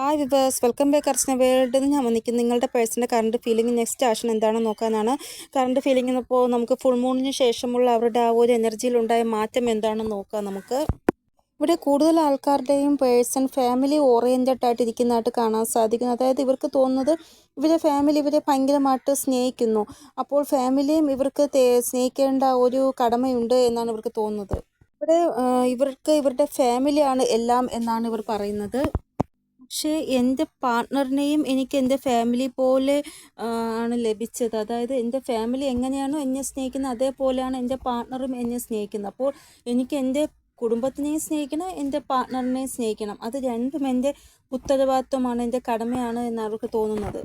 Hi viewers welcome back Archana world ഞാൻ വന്നിരിക്കുന്നത് നിങ്ങളുടെ പേഴ്സന്റെ കറണ്ട് ഫീലിംഗ് നെക്സ്റ്റ് ആഷൻ എന്താണെന്ന് നോക്കാനാണ്. കറണ്ട് ഫീലിംഗ് എന്നപ്പോൾ നമുക്ക് ഫുൾ മൂണിന് ശേഷമുള്ള അവരുടെ ആ ഒരു എനർജിയിലുണ്ടായ മാറ്റം എന്താണെന്ന് നോക്കാം നമുക്ക്. ഇവിടെ കൂടുതൽ ആൾക്കാരുടെയും പേഴ്സൺ ഫാമിലി ഓറിയന്റഡ് ആയിട്ട് ഇരിക്കുന്നതായിട്ട് കാണാൻ സാധിക്കുന്നു. അതായത് ഇവർക്ക് തോന്നുന്നത് ഇവരെ ഫാമിലി ഇവരെ ഭയങ്കരമായിട്ട് സ്നേഹിക്കുന്നു. അപ്പോൾ ഫാമിലിയും ഇവർക്ക് സ്നേഹിക്കേണ്ട ഒരു കടമയുണ്ട് എന്നാണ് ഇവർക്ക് തോന്നുന്നത്. ഇവിടെ ഇവർക്ക് ഇവരുടെ ഫാമിലിയാണ് എല്ലാം എന്നാണ് ഇവർ പറയുന്നത്. പക്ഷേ എന്റെ പാർട്ട്ണറിനെയും എനിക്ക് എന്റെ ഫാമിലി പോലെ ആണ് ലഭിച്ചത്. അതായത് എന്റെ ഫാമിലി എങ്ങനെയാണോ എന്നെ സ്നേഹിക്കുന്നത് അതേപോലെയാണ് എന്റെ പാർട്ട്ണറും എന്നെ സ്നേഹിക്കുന്നത്. അപ്പോൾ എനിക്ക് എന്റെ കുടുംബത്തിനെയും സ്നേഹിക്കണം എന്റെ പാർട്ട്ണറിനെയും സ്നേഹിക്കണം. അത് രണ്ടും എന്റെ ഉത്തരവാദിത്വമാണ് എന്റെ കടമയാണ് എന്നവർക്ക് തോന്നുന്നത്.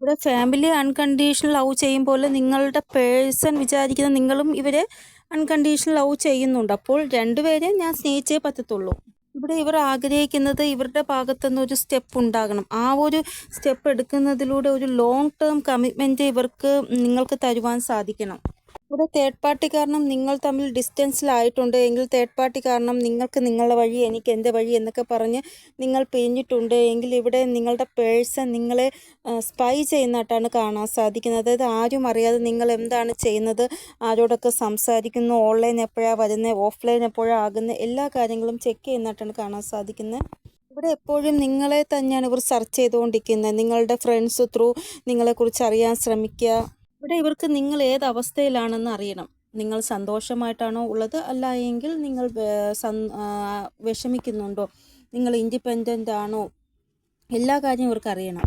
ഇവിടെ ഫാമിലി അൺകണ്ടീഷണൽ ലവ് ചെയ്യുമ്പോൾ നിങ്ങളുടെ പേഴ്സൺ വിചാരിക്കുന്ന നിങ്ങളും ഇവരെ അൺകണ്ടീഷണൽ ലവ് ചെയ്യുന്നുണ്ട്. അപ്പോൾ രണ്ടുപേരെ ഞാൻ സ്നേഹിച്ചേ പറ്റത്തുള്ളൂ. ഇവിടെ ഇവർ ആഗ്രഹിക്കുന്നത് ഇവരുടെ ഭാഗത്തുനിന്ന് ഒരു സ്റ്റെപ്പ് ഉണ്ടാകണം. ആ ഒരു സ്റ്റെപ്പ് എടുക്കുന്നതിലൂടെ ഒരു ലോങ് ടേം കമ്മിറ്റ്മെന്റ് ഇവർക്ക് നിങ്ങൾക്ക് തരുവാൻ സാധിക്കണം. ഇവിടെ തേർഡ് പാർട്ടി കാരണം നിങ്ങൾ തമ്മിൽ ഡിസ്റ്റൻസിലായിട്ടുണ്ട് എങ്കിൽ തേർഡ് പാർട്ടി കാരണം നിങ്ങൾക്ക് നിങ്ങളുടെ വഴി എനിക്ക് എന്റെ വഴി എന്നൊക്കെ പറഞ്ഞ് നിങ്ങൾ പിരിഞ്ഞിട്ടുണ്ട്. എങ്കിൽ ഇവിടെ നിങ്ങളുടെ പേഴ്സൺ നിങ്ങളെ സ്പൈ ചെയ്യുന്നതായിട്ടാണ് കാണാൻ സാധിക്കുന്നത്. അതായത് ആരും അറിയാതെ നിങ്ങൾ എന്താണ് ചെയ്യുന്നത്? ആരോടൊക്കെ സംസാരിക്കുന്നു? ഓൺലൈൻ എപ്പോഴാണ് വരുന്നത് ഓഫ്ലൈൻ എപ്പോഴാണ് ആകുന്നത് എല്ലാ കാര്യങ്ങളും ചെക്ക് ചെയ്യുന്നതായിട്ടാണ് കാണാൻ സാധിക്കുന്നത്. ഇവിടെ എപ്പോഴും നിങ്ങളെ തന്നെയാണ് ഇവർ സെർച്ച് ചെയ്തുകൊണ്ടിരിക്കുന്നത്. നിങ്ങളുടെ ഫ്രണ്ട്സ് ത്രൂ നിങ്ങളെക്കുറിച്ച് അറിയാൻ ശ്രമിക്കുക. ഇവിടെ ഇവർക്ക് നിങ്ങൾ ഏത് അവസ്ഥയിലാണെന്ന് അറിയണം. നിങ്ങൾ സന്തോഷമായിട്ടാണോ ഉള്ളത്? അല്ല എങ്കിൽ നിങ്ങൾ വിഷമിക്കുന്നുണ്ടോ? നിങ്ങൾ ഇൻഡിപെൻഡന്റ് ആണോ? എല്ലാ കാര്യവും ഇവർക്ക് അറിയണം.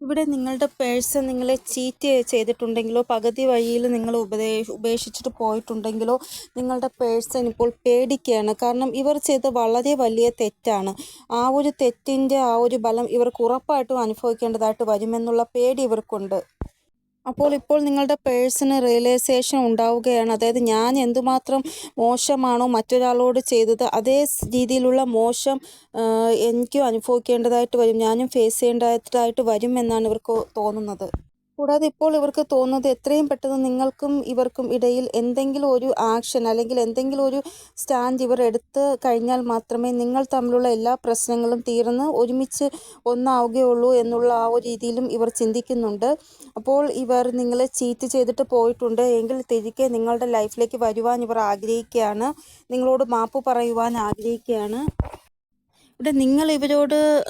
ഇവിടെ നിങ്ങളുടെ പേഴ്സൺ നിങ്ങളെ ചീറ്റ് ചെയ്തിട്ടുണ്ടെങ്കിലോ പകുതി വഴിയിൽ നിങ്ങൾ ഉപദേ ഉപേക്ഷിച്ചിട്ട് പോയിട്ടുണ്ടെങ്കിലോ നിങ്ങളുടെ പേഴ്സൺ ഇപ്പോൾ പേടിക്കുകയാണ്. കാരണം ഇവർ ചെയ്ത വളരെ വലിയ തെറ്റാണ്. ആ ഒരു തെറ്റിന്റെ ആ ഒരു ബലം ഇവർക്ക് ഉറപ്പായിട്ടും അനുഭവിക്കേണ്ടതായിട്ട് വരുമെന്നുള്ള പേടി ഇവർക്കുണ്ട്. അപ്പോൾ ഇപ്പോൾ നിങ്ങളുടെ പേഴ്സണ് റിയലൈസേഷൻ ഉണ്ടാവുകയാണ്. അതായത് ഞാൻ എന്തുമാത്രം മോശമാണോ മറ്റൊരാളോട് ചെയ്തത് അതേ രീതിയിലുള്ള മോശം എനിക്കും അനുഭവിക്കേണ്ടതായിട്ട് വരും. ഞാനും ഫേസ് ചെയ്യേണ്ടതായിട്ട് വരും എന്നാണ് ഇവർക്ക് തോന്നുന്നത്. കൂടാതെ ഇപ്പോൾ ഇവർക്ക് തോന്നുന്നത് എത്രയും പെട്ടെന്ന് നിങ്ങൾക്കും ഇവർക്കും ഇടയിൽ എന്തെങ്കിലും ഒരു ആക്ഷൻ അല്ലെങ്കിൽ എന്തെങ്കിലും ഒരു സ്റ്റാൻഡ് ഇവർ എടുത്ത് കഴിഞ്ഞാൽ മാത്രമേ നിങ്ങൾ തമ്മിലുള്ള എല്ലാ പ്രശ്നങ്ങളും തീർന്ന് ഒരുമിച്ച് ഒന്നാവുകയുള്ളൂ എന്നുള്ള ആ ഒരു രീതിയിലും ഇവർ ചിന്തിക്കുന്നുണ്ട്. അപ്പോൾ ഇവർ നിങ്ങളെ ചീറ്റ് ചെയ്തിട്ട് പോയിട്ടുണ്ട്. എങ്കിൽ തിരികെ നിങ്ങളുടെ ലൈഫിലേക്ക് വരുവാൻ ഇവർ ആഗ്രഹിക്കുകയാണ്. നിങ്ങളോട് മാപ്പ് പറയുവാൻ ആഗ്രഹിക്കുകയാണ്. ഇവിടെ നിങ്ങൾ ഇവരോട്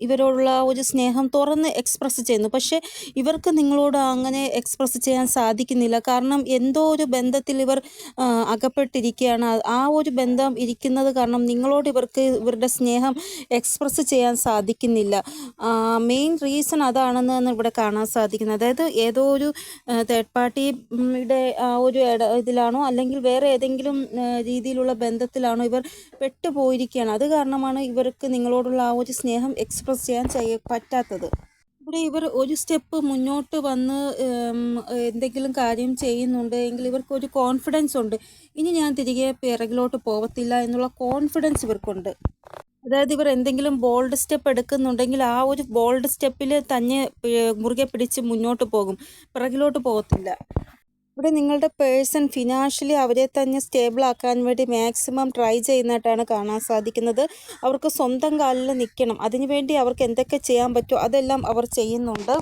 ഇവരോടുള്ള ഒരു സ്നേഹം തുറന്ന് എക്സ്പ്രസ് ചെയ്യുന്നു. പക്ഷേ ഇവർക്ക് നിങ്ങളോട് അങ്ങനെ എക്സ്പ്രസ് ചെയ്യാൻ സാധിക്കുന്നില്ല. കാരണം എന്തോ ഒരു ബന്ധത്തിൽ ഇവർ അകപ്പെട്ടിരിക്കുകയാണ്. ആ- ഒരു ബന്ധം ഇരിക്കുന്നത് കാരണം നിങ്ങളോട് ഇവർക്ക് ഇവരുടെ സ്നേഹം എക്സ്പ്രസ് ചെയ്യാൻ സാധിക്കുന്നില്ല. മെയിൻ റീസൺ അതാണെന്ന് ഇവിടെ കാണാൻ സാധിക്കുന്നത്. അതായത് ഏതോ ഒരു തേർഡ് പാർട്ടിയുടെ ആ ഒരു ഇതിലാണോ അല്ലെങ്കിൽ വേറെ ഏതെങ്കിലും രീതിയിലുള്ള ബന്ധത്തിലാണോ ഇവർ പെട്ടുപോയിരിക്കുകയാണ്. അത് കാരണമാണ് ഇവർക്ക് നിങ്ങളോടുള്ള ആ ഒരു സ്നേഹം എക്സ്പ്രസ് ചെയ്യാൻ ചെയ്യ പറ്റാത്തത്. ഇവിടെ ഇവർ ഒരു സ്റ്റെപ്പ് മുന്നോട്ട് വന്ന് എന്തെങ്കിലും കാര്യം ചെയ്യുന്നുണ്ട് എങ്കിൽ ഇവർക്ക് ഒരു കോൺഫിഡൻസ് ഉണ്ട്. ഇനി ഞാൻ തിരികെ പിറകിലോട്ട് പോകത്തില്ല എന്നുള്ള കോൺഫിഡൻസ് ഇവർക്കുണ്ട്. അതായത് ഇവർ എന്തെങ്കിലും ബോൾഡ് സ്റ്റെപ്പ് എടുക്കുന്നുണ്ടെങ്കിൽ ആ ഒരു ബോൾഡ് സ്റ്റെപ്പിൽ തന്നെ മുറുകെ പിടിച്ച് മുന്നോട്ട് പോകും. പിറകിലോട്ട് പോകത്തില്ല ഇവിടെ നിങ്ങളുടെ പേഴ്സൺ ഫിനാൻഷ്യലി അവരെ തന്നെ സ്റ്റേബിൾ ആക്കാൻ വേണ്ടി മാക്സിമം ട്രൈ ചെയ്യുന്നതായിട്ടാണ് കാണാൻ സാധിക്കുന്നത്. അവർക്ക് സ്വന്തം കാലിൽ നിൽക്കണം. അതിനുവേണ്ടി അവർക്ക് എന്തൊക്കെ ചെയ്യാൻ പറ്റുമോ അതെല്ലാം അവർ ചെയ്യുന്നുണ്ട്.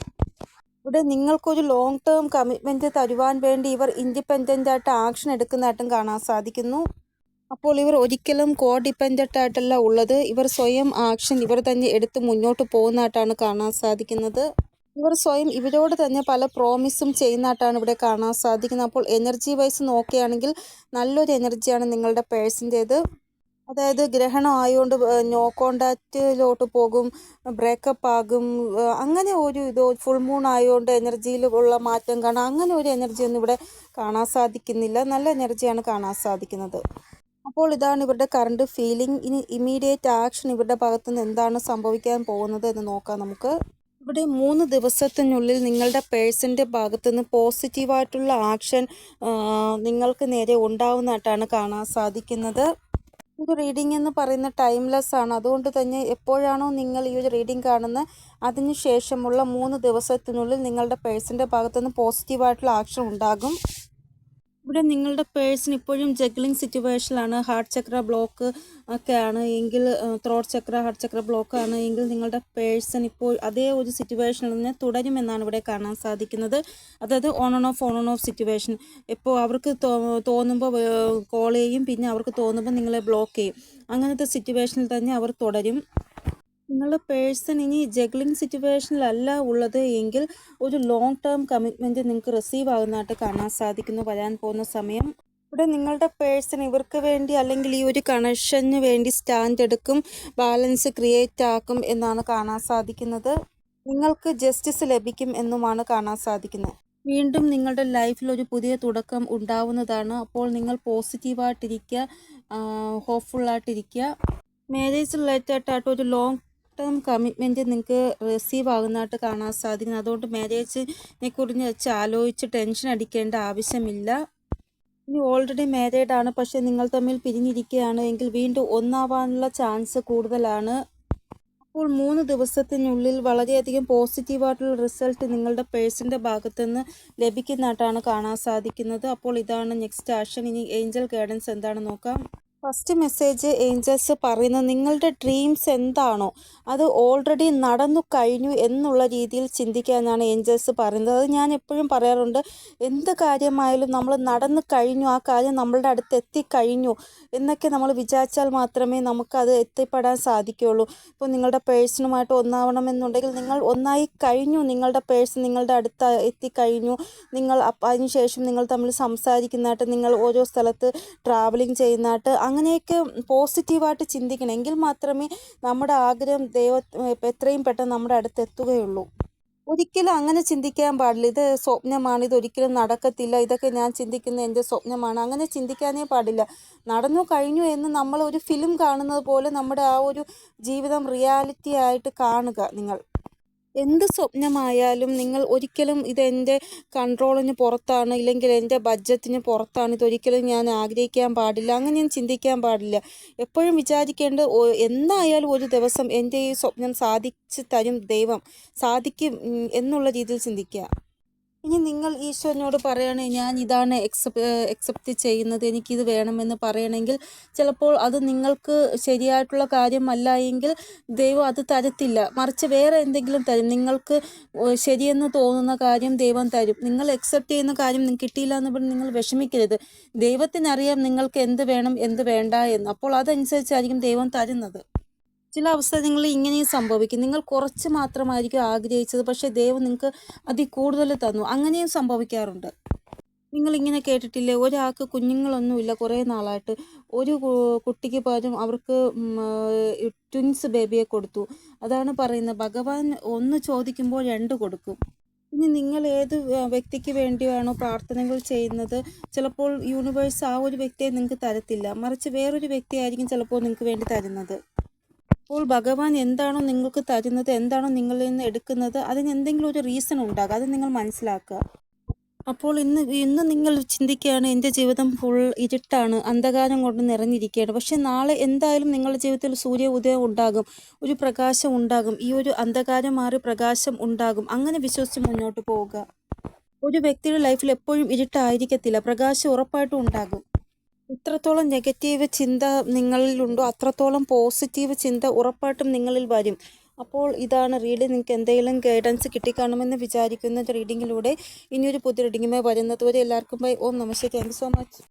ഇവിടെ നിങ്ങൾക്കൊരു ലോങ് ടേം കമ്മിറ്റ്മെന്റ് തരുവാൻ വേണ്ടി ഇവർ ഇൻഡിപെൻഡന്റ് ആയിട്ട് ആക്ഷൻ എടുക്കുന്നതായിട്ടും കാണാൻ സാധിക്കുന്നു. അപ്പോൾ ഇവർ ഒരിക്കലും കോ ഡിപ്പെൻഡന്റ് ആയിട്ടല്ല ഉള്ളത്. ഇവർ സ്വയം ആക്ഷൻ ഇവർ തന്നെ എടുത്ത് മുന്നോട്ട് പോകുന്നതായിട്ടാണ് കാണാൻ സാധിക്കുന്നത്. ഇവർ സ്വയം ഇവരോട് തന്നെ പല പ്രോമിസും ചെയ്യുന്നതായിട്ടാണ് ഇവിടെ കാണാൻ സാധിക്കുന്നത്. അപ്പോൾ എനർജി വൈസ് നോക്കുകയാണെങ്കിൽ നല്ലൊരു എനർജിയാണ് നിങ്ങളുടെ പേഴ്സിന്റേത്. അതായത് ഗ്രഹണം ആയതുകൊണ്ട് നോ കോണ്ടാക്റ്റിലോട്ട് പോകും ബ്രേക്കപ്പ് ആകും അങ്ങനെ ഒരു ഇത് ഫുൾ മൂൺ ആയതുകൊണ്ട് എനർജിയിൽ ഉള്ള മാറ്റം കാണാം. അങ്ങനെ ഒരു എനർജി ഒന്നും ഇവിടെ കാണാൻ സാധിക്കുന്നില്ല. നല്ല എനർജിയാണ് കാണാൻ സാധിക്കുന്നത്. അപ്പോൾ ഇതാണ് ഇവരുടെ കറണ്ട് ഫീലിംഗ് ഇനി ഇമീഡിയറ്റ് ആക്ഷൻ ഇവരുടെ ഭാഗത്തുനിന്ന് എന്താണ് സംഭവിക്കാൻ പോകുന്നത് എന്ന് നോക്കാം നമുക്ക്. ഇവിടെ മൂന്ന് ദിവസത്തിനുള്ളിൽ നിങ്ങളുടെ പേഴ്സന്റെ ഭാഗത്തുനിന്ന് പോസിറ്റീവായിട്ടുള്ള ആക്ഷൻ നിങ്ങൾക്ക് നേരെ ഉണ്ടാവുന്നതായിട്ടാണ് കാണാൻ സാധിക്കുന്നത്. ഇത് റീഡിംഗ് എന്ന് പറയുന്ന ടൈംലെസ് ആണ്. അതുകൊണ്ട് തന്നെ എപ്പോഴാണോ നിങ്ങൾ ഈ ഒരു റീഡിംഗ് കാണുന്നത് അതിന് ശേഷമുള്ള മൂന്ന് ദിവസത്തിനുള്ളിൽ നിങ്ങളുടെ പേഴ്സന്റെ ഭാഗത്തുനിന്ന് പോസിറ്റീവായിട്ടുള്ള ആക്ഷൻ ഉണ്ടാകും. ഇവിടെ നിങ്ങളുടെ പേഴ്സൺ ഇപ്പോഴും ജഗ്ലിംഗ് സിറ്റുവേഷനിലാണ് ഹാർട്ട് ചക്ര ബ്ലോക്ക് ഒക്കെ ആണ് എങ്കിൽ throat chakra heart chakra block ആണ്. എങ്കിൽ നിങ്ങളുടെ പേഴ്സൺ ഇപ്പോൾ അതേ ഒരു സിറ്റുവേഷനിൽ നിന്ന് തുടരുമെന്നാണ് ഇവിടെ കാണാൻ സാധിക്കുന്നത്. അതായത് on on off on on off situation ഇപ്പോൾ അവർക്ക് തോന്നുമ്പോൾ കോൾ ചെയ്യും. പിന്നെ അവർക്ക് തോന്നുമ്പോൾ നിങ്ങളെ ബ്ലോക്ക് ചെയ്യും. അങ്ങനത്തെ സിറ്റുവേഷനിൽ തന്നെ അവർ തുടരും. നിങ്ങളുടെ പേഴ്സൺ ഇനി ജഗ്ലിംഗ് സിറ്റുവേഷനിലല്ല ഉള്ളത് എങ്കിൽ ഒരു ലോങ് ടേം കമ്മിറ്റ്മെന്റ് നിങ്ങൾക്ക് റിസീവ് ആകുന്നതായിട്ട് കാണാൻ സാധിക്കുന്നു. വരാൻ പോകുന്ന സമയം. ഇവിടെ നിങ്ങളുടെ പേഴ്സൺ ഇവർക്ക് വേണ്ടി അല്ലെങ്കിൽ ഈ ഒരു കണക്ഷന് വേണ്ടി സ്റ്റാൻഡ് എടുക്കും ബാലൻസ് ക്രിയേറ്റ് ആക്കും എന്നാണ് കാണാൻ സാധിക്കുന്നത്. നിങ്ങൾക്ക് ജസ്റ്റിസ് ലഭിക്കും എന്നുമാണ് കാണാൻ സാധിക്കുന്നത്. വീണ്ടും നിങ്ങളുടെ ലൈഫിൽ ഒരു പുതിയ തുടക്കം ഉണ്ടാവുന്നതാണ്. അപ്പോൾ നിങ്ങൾ പോസിറ്റീവായിട്ടിരിക്കുക ഹോപ്പ്ഫുള്ളായിട്ടിരിക്കുക മാരേജ് റിലേറ്റഡ് ആയിട്ട് ഒരു ലോങ് ടേം കമ്മിറ്റ്മെന്റ് നിങ്ങൾക്ക് റിസീവ് ആകുന്നതായിട്ട് കാണാൻ സാധിക്കുന്നു. അതുകൊണ്ട് മാരേജിനെ കുറിച്ച് വെച്ച് ആലോചിച്ച് ടെൻഷൻ അടിക്കേണ്ട ആവശ്യമില്ല. ഇനി ഓൾറെഡി മാരീഡ് ആണ്. പക്ഷേ നിങ്ങൾ തമ്മിൽ പിരിഞ്ഞിരിക്കുകയാണ് എങ്കിൽ വീണ്ടും ഒന്നാവാനുള്ള ചാൻസ് കൂടുതലാണ്. അപ്പോൾ മൂന്ന് ദിവസത്തിനുള്ളിൽ വളരെയധികം പോസിറ്റീവായിട്ടുള്ള റിസൾട്ട് നിങ്ങളുടെ പേഴ്സന്റെ ഭാഗത്തുനിന്ന് ലഭിക്കുന്നതായിട്ടാണ് കാണാൻ സാധിക്കുന്നത്. അപ്പോൾ ഇതാണ് നെക്സ്റ്റ് ആക്ഷൻ ഇനി ഏഞ്ചൽ ഗൈഡൻസ് എന്താണ് നോക്കാം. ഫസ്റ്റ് മെസ്സേജ് ഏഞ്ചൽസ് പറയുന്നത് നിങ്ങളുടെ ഡ്രീംസ് എന്താണോ? അത് ഓൾറെഡി നടന്നു കഴിഞ്ഞു എന്നുള്ള രീതിയിൽ ചിന്തിക്കാനാണ് ഏഞ്ചൽസ് പറയുന്നത്. അത് ഞാൻ എപ്പോഴും പറയാറുണ്ട് എന്ത് കാര്യമായാലും നമ്മൾ നടന്നു കഴിഞ്ഞു ആ കാര്യം നമ്മളുടെ അടുത്ത് എത്തിക്കഴിഞ്ഞു എന്നൊക്കെ നമ്മൾ വിചാരിച്ചാൽ മാത്രമേ നമുക്കത് എത്തിപ്പെടാൻ സാധിക്കുകയുള്ളൂ. ഇപ്പോൾ നിങ്ങളുടെ പേഴ്സണുമായിട്ട് ഒന്നാവണമെന്നുണ്ടെങ്കിൽ നിങ്ങൾ ഒന്നായി കഴിഞ്ഞു നിങ്ങളുടെ പേഴ്സൺ നിങ്ങളുടെ അടുത്ത് എത്തിക്കഴിഞ്ഞു നിങ്ങൾ അതിനുശേഷം നിങ്ങൾ തമ്മിൽ സംസാരിക്കുന്നതായിട്ട് നിങ്ങൾ ഓരോ സ്ഥലത്ത് ട്രാവലിംഗ് ചെയ്യുന്നതായിട്ട് അങ്ങനെയൊക്കെ പോസിറ്റീവായിട്ട് ചിന്തിക്കണം. എങ്കിൽ മാത്രമേ നമ്മുടെ ആഗ്രഹം ദൈവ എത്രയും പെട്ടെന്ന് നമ്മുടെ അടുത്ത് എത്തുകയുള്ളൂ ഒരിക്കലും അങ്ങനെ ചിന്തിക്കാൻ പാടില്ല. ഇത് സ്വപ്നമാണ്. ഇത് ഒരിക്കലും നടക്കത്തില്ല. ഇതൊക്കെ ഞാൻ ചിന്തിക്കുന്ന എന്റെ സ്വപ്നമാണ്. അങ്ങനെ ചിന്തിക്കാനേ പാടില്ല. നടന്നു കഴിഞ്ഞു എന്ന് നമ്മൾ ഒരു ഫിലിം കാണുന്നത് പോലെ നമ്മുടെ ആ ഒരു ജീവിതം റിയാലിറ്റി ആയിട്ട് കാണുക നിങ്ങൾ. എന്ത് സ്വപ്നമായാലും നിങ്ങൾ ഒരിക്കലും ഇത് എന്റെ കൺട്രോളിന് പുറത്താണ് ഇല്ലെങ്കിൽ എന്റെ ബഡ്ജറ്റിന് പുറത്താണ്. ഇതൊരിക്കലും ഞാൻ ആഗ്രഹിക്കാൻ പാടില്ല. അങ്ങനെ ഞാൻ ചിന്തിക്കാൻ പാടില്ല. എപ്പോഴും വിചാരിക്കേണ്ട എന്തായാലും ഒരു ദിവസം എന്റെ ഈ സ്വപ്നം സാധിച്ചു തരും ദൈവം. സാധിക്കും എന്നുള്ള രീതിയിൽ ചിന്തിക്കുക. ഇനി നിങ്ങൾ ഈശ്വരനോട് പറയണേ ഞാൻ ഇതാണ് എക്സെപ്റ്റ് എക്സെപ്റ്റ് ചെയ്യുന്നത് എനിക്കിത് വേണമെന്ന് പറയണമെങ്കിൽ ചിലപ്പോൾ അത് നിങ്ങൾക്ക് ശരിയായിട്ടുള്ള കാര്യമല്ല എങ്കിൽ ദൈവം അത് തരത്തില്ല. മറിച്ച് വേറെ എന്തെങ്കിലും തരും. നിങ്ങൾക്ക് ശരിയെന്ന് തോന്നുന്ന കാര്യം ദൈവം തരും. നിങ്ങൾ എക്സെപ്റ്റ് ചെയ്യുന്ന കാര്യം കിട്ടിയില്ല എന്ന് പറഞ്ഞ് നിങ്ങൾ വിഷമിക്കരുത്. ദൈവത്തിനറിയാം നിങ്ങൾക്ക് എന്ത് വേണം എന്ത് വേണ്ട എന്ന്. അപ്പോൾ അതനുസരിച്ചായിരിക്കും ദൈവം തരുന്നത്. ചില അവസരങ്ങളിൽ ഇങ്ങനെയും സംഭവിക്കും. നിങ്ങൾ കുറച്ച് മാത്രമായിരിക്കും ആഗ്രഹിച്ചത് പക്ഷേ ദൈവം നിങ്ങൾക്ക് അതിൽ കൂടുതൽ തന്നു. അങ്ങനെയും സംഭവിക്കാറുണ്ട്. നിങ്ങൾ ഇങ്ങനെ കേട്ടിട്ടില്ലേ? ഒരാൾക്ക് കുഞ്ഞുങ്ങളൊന്നുമില്ല കുറേ നാളായിട്ട്. ഒരു കുട്ടിക്ക് പകരം അവർക്ക് ട്വിൻസ് ബേബിയെ കൊടുത്തു. അതാണ് പറയുന്നത്. ഭഗവാൻ ഒന്ന് ചോദിക്കുമ്പോൾ രണ്ട് കൊടുക്കും. ഇനി നിങ്ങൾ ഏത് വ്യ- വ്യക്തിക്ക് വേണ്ടിയാണോ പ്രാർത്ഥനകൾ ചെയ്യുന്നത്? ചിലപ്പോൾ യൂണിവേഴ്സ് ആ ഒരു വ്യക്തിയെ നിങ്ങൾക്ക് തരത്തില്ല. മറിച്ച് വേറൊരു വ്യക്തിയായിരിക്കും ചിലപ്പോൾ നിങ്ങൾക്ക് വേണ്ടി തരുന്നത്. അപ്പോൾ ഭഗവാൻ എന്താണോ നിങ്ങൾക്ക് തരുന്നത് എന്താണോ നിങ്ങളിൽ നിന്ന് എടുക്കുന്നത് അതിന് എന്തെങ്കിലും ഒരു റീസൺ ഉണ്ടാകുക അത് നിങ്ങൾ മനസ്സിലാക്കുക. അപ്പോൾ ഇന്ന് ഇന്ന് നിങ്ങൾ ചിന്തിക്കുകയാണ് എന്റെ ജീവിതം ഫുൾ ഇരുട്ടാണ് അന്ധകാരം കൊണ്ട് നിറഞ്ഞിരിക്കുകയാണ്. പക്ഷെ നാളെ എന്തായാലും നിങ്ങളുടെ ജീവിതത്തിൽ സൂര്യ ഉദയം ഉണ്ടാകും ഒരു പ്രകാശം ഉണ്ടാകും ഈ ഒരു അന്ധകാരം മാറി പ്രകാശം ഉണ്ടാകും. അങ്ങനെ വിശ്വസിച്ച് മുന്നോട്ട് പോവുക. ഒരു വ്യക്തിയുടെ ലൈഫിൽ എപ്പോഴും ഇരുട്ടായിരിക്കത്തില്ല പ്രകാശം ഉറപ്പായിട്ടും ഉണ്ടാകും. എത്രത്തോളം നെഗറ്റീവ് ചിന്ത നിങ്ങളിൽ ഉണ്ടോ അത്രത്തോളം പോസിറ്റീവ് ചിന്ത ഉറപ്പായിട്ടും നിങ്ങളിൽ വരും. അപ്പോൾ ഇതാണ് റീഡിംഗ് നിങ്ങൾക്ക് എന്തെങ്കിലും ഗൈഡൻസ് കിട്ടിക്കാണുമെന്ന് വിചാരിക്കുന്ന റീഡിങ്ങിലൂടെ ഇനിയൊരു പുതിയ റീഡിങ്ങുമായി വരുന്നതുവരെ എല്ലാവർക്കും bye Om namaste thank so much